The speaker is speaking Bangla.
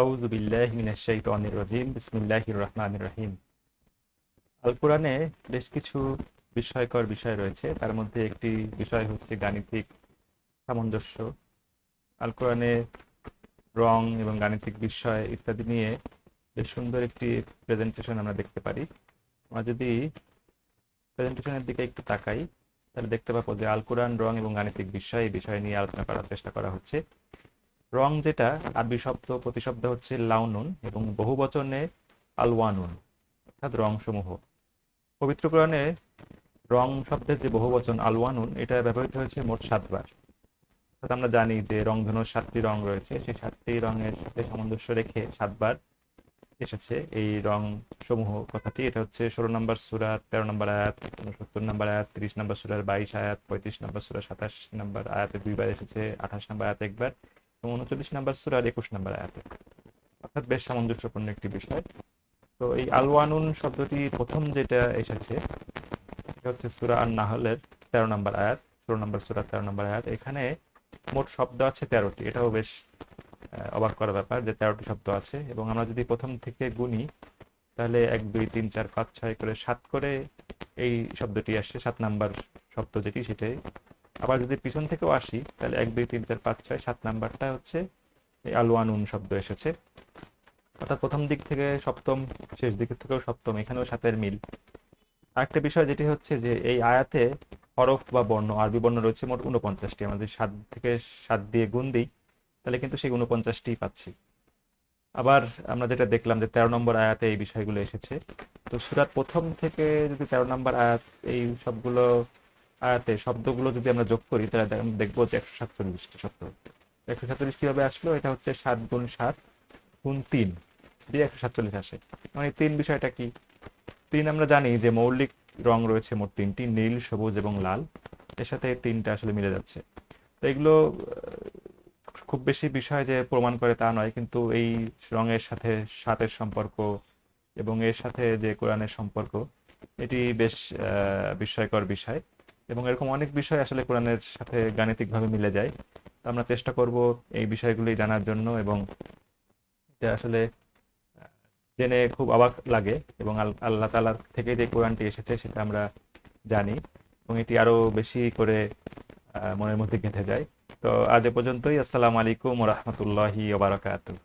আউযু বিল্লাহি মিনাশ শাইতানির রাজিম, বিসমিল্লাহির রহমানির রহিম। আল কোরআনে বেশ কিছু বিস্ময়কর বিষয় রয়েছে। তার মধ্যে একটি বিষয় হচ্ছে গাণিতিক সামঞ্জস্য। আল কোরআনে রং এবং গাণিতিক বিষয় ইত্যাদি নিয়ে বেশ সুন্দর একটি প্রেজেন্টেশন আমরা দেখতে পারি। আমরা যদি প্রেজেন্টেশনের দিকে একটু তাকাই, তাহলে দেখতে পাবো যে আল কোরআন রং এবং গাণিতিক বিষয় এই বিষয় নিয়ে আলোচনা করার চেষ্টা করা হচ্ছে। রং যেটা আরবি শব্দ, প্রতিশব্দ হচ্ছে লাউনুন এবং বহু বচনে আলওয়ানুন, অর্থাৎ রং সমূহ পবিত্র কোরআনে রং শব্দের যে বহু বচন আলওয়ানুন, এটা ব্যবহৃত হয়েছে মোট সাতবার। অর্থাৎ আমরা জানি যে রংধনুর সাতটি রং রয়েছে, সেই সাতটি রঙের সাথে সামঞ্জস্য রেখে সাতবার এসেছে এই রং সমূহ কথাটি। এটা হচ্ছে ষোলো নম্বর সুরার তেরো নম্বর আয়াত সত্তর নম্বর আয়াত, তিরিশ নম্বর সুরার বাইশ আয়াত, পঁয়ত্রিশ নম্বর সুরার সাতাশ নম্বর আয়াতে দুইবার এসেছে, আঠাশ নম্বর আয়াত একবার। উনচল্লিশ নম্বর সুরার একুশ নম্বর আয়াতে। অর্থাৎ বেশ সামঞ্জস্যপূর্ণ একটি বিষয়। তো এই আলওয়ানুন শব্দটি প্রথম যেটা এসেছে এটা হচ্ছে সুরা আর নাহলের তেরো নম্বর আয়াত, ষোলো নম্বর সুরা, তেরো নম্বর আয়াত। এখানে মোট শব্দ আছে তেরোটি। এটাও বেশ অবাক করার ব্যাপার যে তেরোটি শব্দ আছে। এবং আমরা যদি প্রথম থেকে গুনি, তাহলে এক, দুই, তিন, চার, পাঁচ, ছয় করে, সাত করে এই শব্দটি আসে, সাত নাম্বার শব্দ যেটি, সেটাই আবার যদি পিছন থেকেও আসি, তাহলে এক, দুই, তিন, চার, পাঁচ, ছয়, সাত নাম্বারটা হচ্ছে এই আলওয়ানুন শব্দ এসেছে। অর্থাৎ প্রথম দিক থেকে সপ্তম, শেষ দিক থেকেও সপ্তম, এখানেও সাতের মিল। আরেকটা বিষয় যেটি হচ্ছে যে এই আয়াতে হরফ বা বর্ণ, আরবি বর্ণ রয়েছে মোট উনপঞ্চাশটি আমাদের সাত থেকে সাত দিয়ে গুণ দিই, তাহলে কিন্তু সেই উনপঞ্চাশটি পাচ্ছি। আবার আমরা যেটা দেখলাম যে তেরো নম্বর আয়াতে এই বিষয়গুলো এসেছে। তো সুরাত প্রথম থেকে যদি তেরো নম্বর আয়াত এই সবগুলো আয়াতে শব্দগুলো যদি আমরা যোগ করি, তাহলে দেখ- দেখব যে একশো সাতচল্লিশটি শব্দ একশো সাতচল্লিশ কীভাবে আসলো, এটা হচ্ছে সাত গুণ সাত গুণ তিন। দিয়ে একশো সাতচল্লিশ আসে। মানে তিন বিষয়টা কি? তিন আমরা জানি যে মৌলিক রং রয়েছে মোট তিনটি, নীল, সবুজ এবং লাল। এর সাথে তিনটা আসলে মিলে যাচ্ছে। তো এগুলো খুব বেশি বিষয় যে প্রমাণ করে তা নয়, কিন্তু এই রঙের সাথে সাতের সম্পর্ক এবং এর সাথে যে কোরআনের সম্পর্ক, এটি বেশ বিস্ময়কর বিষয়। এবং এরকম অনেক বিষয় আসলে কোরআনের সাথে গাণিতিকভাবে মিলে যায়। তো আমরা চেষ্টা করব এই বিষয়গুলি জানার জন্য এবং এটা আসলে জেনে খুব অবাক লাগে এবং আল্লাহ তাআলার থেকে যে কোরআনটি এসেছে সেটা আমরা জানি এবং এটি আরও বেশি করে মনের মধ্যে গেঁথে যায়। তো আজ এ পর্যন্তই। আসসালামু আলাইকুম রহমতুল্লাহি ওবারাকাতুহ